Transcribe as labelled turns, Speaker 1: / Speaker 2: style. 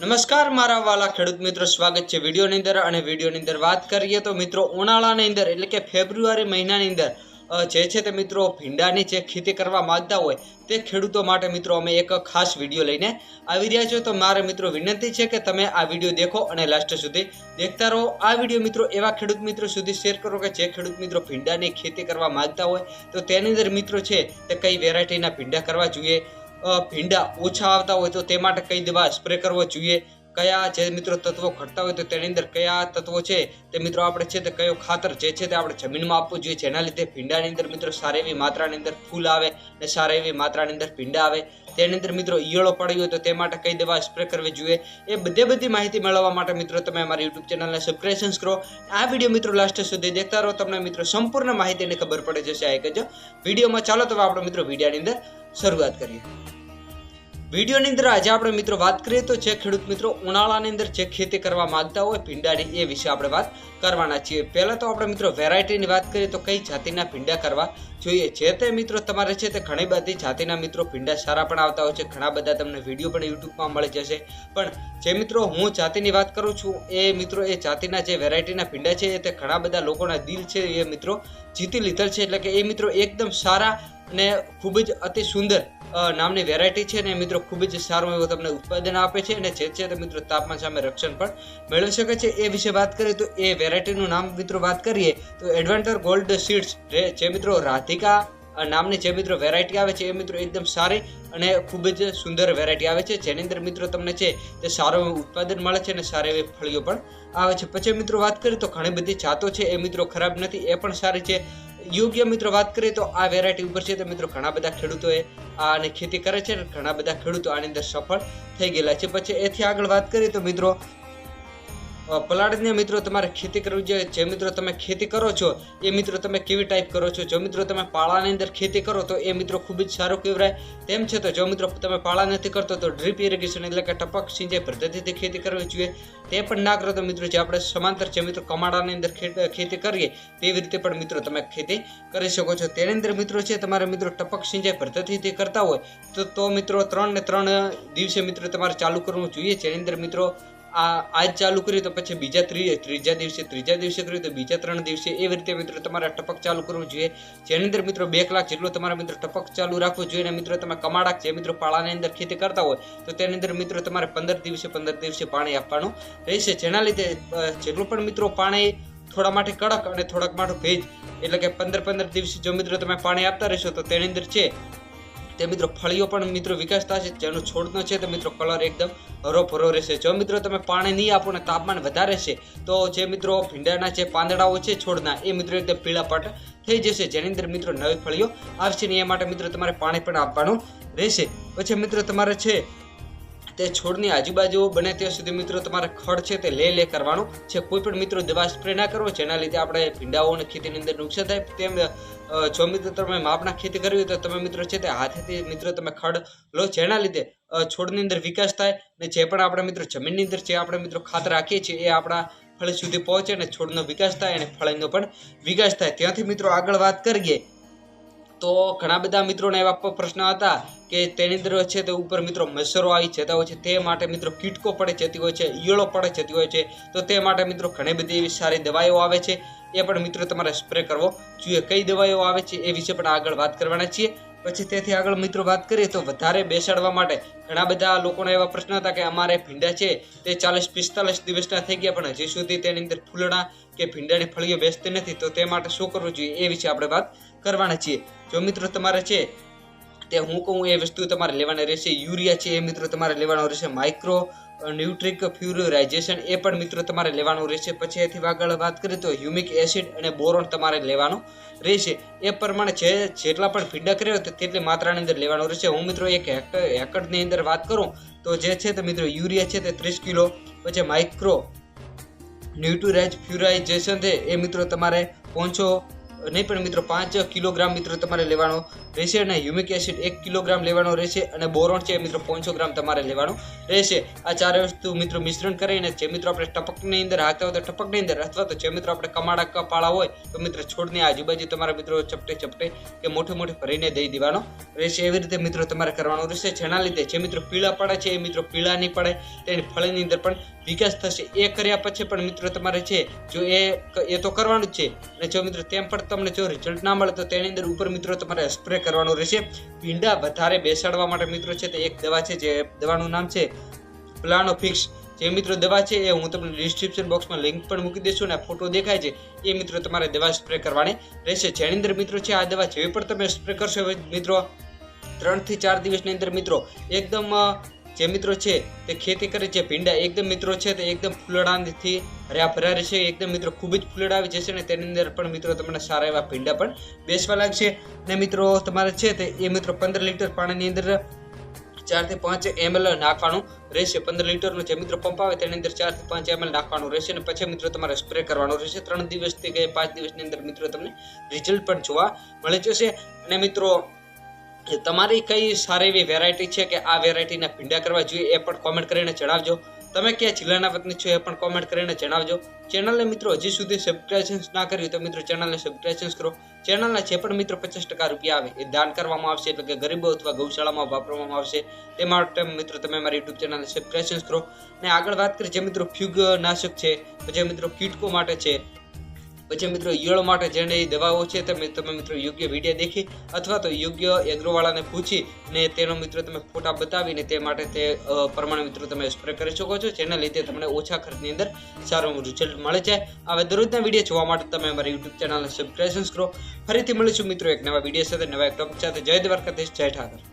Speaker 1: નમસ્કાર, મારા વાલા ખેડૂત મિત્રો, સ્વાગત છે વિડીયોની અંદર. અને વિડીયોની અંદર વાત કરીએ તો મિત્રો, ઉનાળાની અંદર, એટલે કે ફેબ્રુઆરી મહિનાની અંદર જે છે તે મિત્રો ભીંડાની જે ખેતી કરવા માંગતા હોય, તે ખેડૂતો માટે મિત્રો અમે એક ખાસ વીડિયો લઈને આવી રહ્યા છો તો મારે મિત્રો વિનંતી છે કે તમે આ વીડિયો દેખો અને લાસ્ટ સુધી દેખતા રહો. આ વીડિયો મિત્રો એવા ખેડૂત મિત્રો સુધી શેર કરો કે જે ખેડૂત મિત્રો ભીંડાની ખેતી કરવા માંગતા હોય, તો તેની અંદર મિત્રો છે તે કઈ વેરાયટીના ભીંડા કરવા જોઈએ ભીંડા ઓછા આવતા હોય તો તે માટે કઈ દવા સ્પ્રે કરવો જોઈએ? કયા જે મિત્રો તત્વો ઘટતા હોય તો તેની અંદર કયા તત્વો છે તે મિત્રો આપણે છે તે કયો ખાતર જે છે તે આપણે જમીનમાં આપવું જોઈએ. જેના લીધે ભીંડાની અંદર મિત્રો સારી એવી માત્રાની અંદર ફૂલ આવે અને સારી એવી માત્રાની અંદર ભીંડા આવે. તેની અંદર મિત્રો ઈયળો પડી હોય તો તે માટે કઈ દવા સ્પ્રે કરવી જોઈએ એ બધે બધી માહિતી મેળવવા માટે મિત્રો તમે અમારી યુટ્યુબ ચેનલને સબસ્ક્રિપ્શન કરો. આ વીડિયો મિત્રો લાસ્ટ સુધી દેખતા રહો. તમને મિત્રો સંપૂર્ણ માહિતીની ખબર પડે જશે આ એક જ વિડીયોમાં. ચાલો તો આપણો મિત્રો વિડીયાની અંદર શરૂઆત કરીએ. વિડીયોની અંદર આજે આપણે મિત્રો વાત કરીએ તો જે ખેડૂત મિત્રો ઉનાળાની અંદર જે ખેતી કરવા માંગતા હોય, ભીંડાની, એ વિશે આપણે વાત કરવાના છીએ. પહેલાં તો આપણે મિત્રો વેરાયટીની વાત કરીએ તો કઈ જાતિના ભીંડા કરવા જોઈએ? જે તે મિત્રો તમારે છે તે ઘણી બધી જાતિના મિત્રો ભીંડા સારા પણ આવતા હોય છે. ઘણા બધા તમને વીડિયો પણ યુટ્યુબમાં મળી જશે. પણ જે મિત્રો હું જાતિની વાત કરું છું, એ મિત્રો એ જાતિના જે વેરાયટીના ભીંડા છે, એ તે ઘણા બધા લોકોના દિલ છે, એ મિત્રો જીતી લીધેલ છે. એટલે કે એ મિત્રો એકદમ સારા અને ખૂબ જ અતિ સુંદર નામની વેરાયટી છે ને એ મિત્રો ખૂબ જ સારું એવું તમને ઉત્પાદન આપે છે અને જે છે તે મિત્રો તાપમાન સામે રક્ષણ પણ મેળવી શકે છે. એ વિશે વાત કરીએ તો એ વેરાયટીનું નામ મિત્રો વાત કરીએ તો એડવેન્ચર ગોલ્ડ સીડ્સ જે મિત્રો રાધિકા નામની જે મિત્રો વેરાયટી આવે છે એ મિત્રો એકદમ સારી અને ખૂબ જ સુંદર વેરાયટી આવે છે. જેની અંદર મિત્રો તમને છે તે સારું એવું ઉત્પાદન મળે છે અને સારી એવી ફળીઓ પણ આવે છે. પછી મિત્રો વાત કરીએ તો ઘણી બધી જાતો છે એ મિત્રો ખરાબ નથી, એ પણ સારી છે. યોગ્ય મિત્રો વાત કરીએ તો આ વેરાયટી ઉપર છે તો મિત્રો ઘણા બધા ખેડૂતોએ આને ખેતી કરે છે ઘણા બધા ખેડૂતો આની અંદર સફળ થઈ ગયેલા છે. પછી એથી આગળ વાત કરીએ તો મિત્રો પલાળને મિત્રો તમારે ખેતી કરવી જોઈએ. જે મિત્રો તમે ખેતી કરો છો, એ મિત્રો તમે કેવી ટાઈપ કરો છો? જો મિત્રો તમે પાળાની અંદર ખેતી કરો, તો એ મિત્રો ખૂબ જ સારું કહેવાય. તેમ છે તો જો મિત્રો તમે પાળા નથી કરતો, તો ડ્રીપ ઇરિગેશન એટલે કે ટપક સિંચાઈ પદ્ધતિથી ખેતી કરવી જોઈએ. તે પણ ના કરો તો મિત્રો જે આપણે સમાંતર જે મિત્રો કમાડાની અંદર ખેત- કરીએ, તેવી રીતે પણ મિત્રો તમે ખેતી કરી શકો છો. તેની અંદર મિત્રો છે, તમારે મિત્રો ટપક સિંચાઈ પદ્ધતિથી કરતા હોય, તો તો મિત્રો ત્રણ ને ત્રણ દિવસે મિત્રો તમારે ચાલુ કરવું જોઈએ. જેની અંદર મિત્રો આ આજ ચાલુ કરીએ તો પછી બીજા ત્રી ત્રીજા દિવસે ત્રીજા દિવસે કરીએ તો બીજા ત્રણ દિવસે. એવી રીતે મિત્રો તમારે ટપક ચાલુ કરવું જોઈએ. જેની અંદર મિત્રો બે કલાક જેટલો તમારા મિત્રો ટપક ચાલુ રાખવું જોઈએ અને મિત્રો તમે કમાડાક જે મિત્રો પાળાની અંદર ખેતી કરતા હોય, તો તેની અંદર મિત્રો તમારે પંદર દિવસે પંદર દિવસે પાણી આપવાનું રહેશે. જેના લીધે જેટલું પણ મિત્રો પાણી થોડા માટે કડક અને થોડાક માટે ભેજ, એટલે કે પંદર પંદર દિવસે જો મિત્રો તમે પાણી આપતા રહેશો, તો તેની અંદર છે તે મિત્રો ફળીઓ પણ મિત્રો વિકાસ થશે જેનો છોડનો છે, તો મિત્રો કલર એકદમ હરોભરો રહેશે. જો મિત્રો તમે પાણી નહીં આપો ને તાપમાન વધારે છે, તો જે મિત્રો ભીંડાના જે પાંદડાઓ છે છોડના, એ મિત્રો એકદમ પીળા પાટા થઈ જશે. જેની અંદર મિત્રો નવી ફળીઓ આવશે ને એ માટે મિત્રો તમારે પાણી પણ આપવાનું રહેશે. પછી મિત્રો તમારે છે તે છોડની આજુબાજુ બને ત્યાં સુધી મિત્રો તમારે ખડ છે તે લે લે કરવાનું. છે કોઈ પણ મિત્રો દવા સ્પ્રે ના કરવો જેના લીધે આપણે ભીંડાઓને ખેતીની અંદર નુકસાન થાય, તેમ જો મિત્રો તમે માપના ખેતી કરવી તો તમે મિત્રો છે તે હાથેથી મિત્રો તમે ખડ લો, જેના લીધે છોડની અંદર વિકાસ થાય ને જે પણ આપણે મિત્રો જમીનની અંદર જે આપણે મિત્રો ખાતર રાખીએ છીએ, એ આપણા ફળ સુધી પહોંચે અને છોડનો વિકાસ થાય અને ફળનો પણ વિકાસ થાય. ત્યાંથી મિત્રો આગળ વાત કરીએ તો ઘણા બધા મિત્રોને એવા પ્રશ્ન હતા કે તેની અંદર છે તે ઉપર મિત્રો મચ્છરો આવી જતા હોય છે, તે માટે મિત્રો કીટકો પડે જતી હોય છે, ઈયળો પડે જતી હોય છે. તો તે માટે મિત્રો ઘણી બધી એવી સારી દવાઈઓ આવે છે. એ પણ મિત્રો તમારે સ્પ્રે કરવો. જોઈએ કઈ દવાઈઓ આવે છે એ વિશે પણ આગળ વાત કરવાના છીએ. પછી તેથી આગળ મિત્રો વાત કરીએ તો વધારે બેસાડવા માટે ઘણા બધા લોકોના એવા પ્રશ્ન હતા કે અમારે ભીંડા છે તે ચાલીસ પિસ્તાલીસ દિવસના થઈ ગયા પણ હજી સુધી તેની અંદર ફૂલડા કે ભીંડાની ફળીઓ બેસતી નથી. તો તે માટે શું કરવું જોઈએ એ વિશે આપણે વાત કરવાના છીએ. જો મિત્રો તમારે છે, તે હું કહું એ વસ્તુ તમારે લેવાની રહેશે. યુરિયા છે એ મિત્રો તમારે લેવાનો રહેશે. માઇક્રો ન્યુટ્રિક ફ્યુરાઇઝેશન એ પણ મિત્રો તમારે લેવાનું રહેશે. પછી એથી આગળ વાત કરીએ તો હ્યુમિક એસિડ અને બોરોન તમારે લેવાનું રહેશે. એ પ્રમાણે જે જેટલા પણ ફીડક રહ્યો તેટલી માત્રાની અંદર લેવાનું રહેશે. હું મિત્રો એક હેક્ટર હેકડની અંદર વાત કરું, તો જે છે તે મિત્રો યુરિયા છે તે ત્રીસ કિલો, પછી માઇક્રો ન્યુટ્રાઇઝ ફ્યુરાઇઝેશન છે એ મિત્રો તમારે પહોંચો નહીં પણ મિત્રો પાંચ કિલોગ્રામ મિત્રો તમારે લેવાનો રહેશે અને હ્યુમિક એસિડ એક કિલોગ્રામ લેવાનો રહેશે અને બોરોન છે મિત્રો પાંચસો ગ્રામ તમારે લેવાનું રહેશે. આ ચાર વસ્તુ મિત્રો મિશ્રણ કરીને જે મિત્રો આપણે ટપકની અંદર હાથે હોય ટપકની અંદર અથવા તો જે મિત્રો આપણે કમાડા કપાળા હોય તો મિત્રો છોડની આજુબાજુ તમારા મિત્રો ચપટે ચપટે કે મોટે મોટે ભરીને દઈ દેવાનો રહેશે. એવી રીતે મિત્રો તમારે કરવાનું રહેશે. જેના લીધે જે મિત્રો પીળા પડે છે એ મિત્રો પીળા નહીં પડે. તેની ફળની અંદર પણ વિકાસ થશે. એ કર્યા પછી પણ મિત્રો તમારે છે જો એ એ તો કરવાનું જ છે. અને જો મિત્રો તેમ પણ તમને જો રિઝલ્ટ ના મળે તો તેની અંદર ઉપર મિત્રો તમારે સ્પ્રે કરવાનું રહેશે. ભીંડા વધારે બેસાડવા માટે મિત્રો છે તે એક દવા છે જે દવાનું નામ છે પ્લાનો ફિક્સ જે મિત્રો દવા છે એ હું તમને ડિસ્ક્રિપ્શન બોક્સમાં લિંક પણ મૂકી દઈશું અને ફોટો દેખાય છે એ મિત્રો તમારે દવા સ્પ્રે કરવાની રહેશે. જેની અંદર મિત્રો છે આ દવા જેવી પણ તમે સ્પ્રે કરશો મિત્રો ત્રણથી ચાર દિવસની અંદર મિત્રો એકદમ જે મિત્રો છે તે ખેતી કરે છે ભીંડા એકદમ મિત્રો છે તે એકદમ ફૂલડાથી હર્યા ફરારી છે, એકદમ મિત્રો ખૂબ જ ફૂલડા આવી જશે અને તેની અંદર પણ મિત્રો તમને સારા એવા ભીંડા પણ બેસવા લાગશે. અને મિત્રો તમારે છે તે, એ મિત્રો પંદર લીટર પાણીની અંદર ચારથી પાંચ એમએલ નાખવાનું રહેશે. પંદર લીટરનો જે મિત્રો પંપ આવે તેની અંદર ચારથી પાંચ એમએલ નાખવાનું રહેશે અને પછી મિત્રો તમારે સ્પ્રે કરવાનું રહેશે. ત્રણ દિવસથી કે પાંચ દિવસની અંદર મિત્રો તમને રિઝલ્ટ પણ જોવા મળી જશે. અને મિત્રો, તમારી કઈ સારી એવી વેરાયટી છે કે આ વેરાયટીના ભીંડા કરવા જોઈએ એ પણ કોમેન્ટ કરીને જણાવજો. તમે કયા જિલ્લાના વતની છો એ પણ કોમેન્ટ કરીને જણાવજો. ચેનલને મિત્રો હજી સુધી સબસ્ક્રાઇબ ના કર્યું તો મિત્રો ચેનલને સબસ્ક્રાઇબ કરો. ચેનલના જે પણ મિત્રો પચાસ ટકા રૂપિયા આવે એ દાન કરવામાં આવશે એટલે કે ગરીબો અથવા ગૌશાળામાં વાપરવામાં આવશે. તે માટે મિત્રો તમે મારી યુટ્યુબ ચેનલને સબસ્ક્રાઇબ કરો. અને આગળ વાત કરીએ જે મિત્રો ફ્યુગ નાશક છે, જે મિત્રો કીટકો માટે છે પછી મિત્રો ઈયળ માટે જેની દવાઓ છે, તમે તમે મિત્રો યોગ્ય વીડિયો દેખી અથવા તો યોગ્ય એગ્રોવાળાને પૂછી ને તેનો મિત્રો તમે ફોટા બતાવીને તે માટે તે પ્રમાણે મિત્રો તમે સ્પ્રે કરી શકો છો. જેના લીધે તમને ઓછા ખર્ચની અંદર સારું રિઝલ્ટ મળે છે હવે દરરોજના વીડિયો જોવા માટે તમે અમારી યુટ્યુબ ચેનલને સબસ્ક્રાઈબ કરો ફરીથી મળીશું મિત્રો એક નવા વીડિયો સાથે. નવા એક ટોપિક સાથે. જય દ્વારકાધીશ, જય ઠાકર.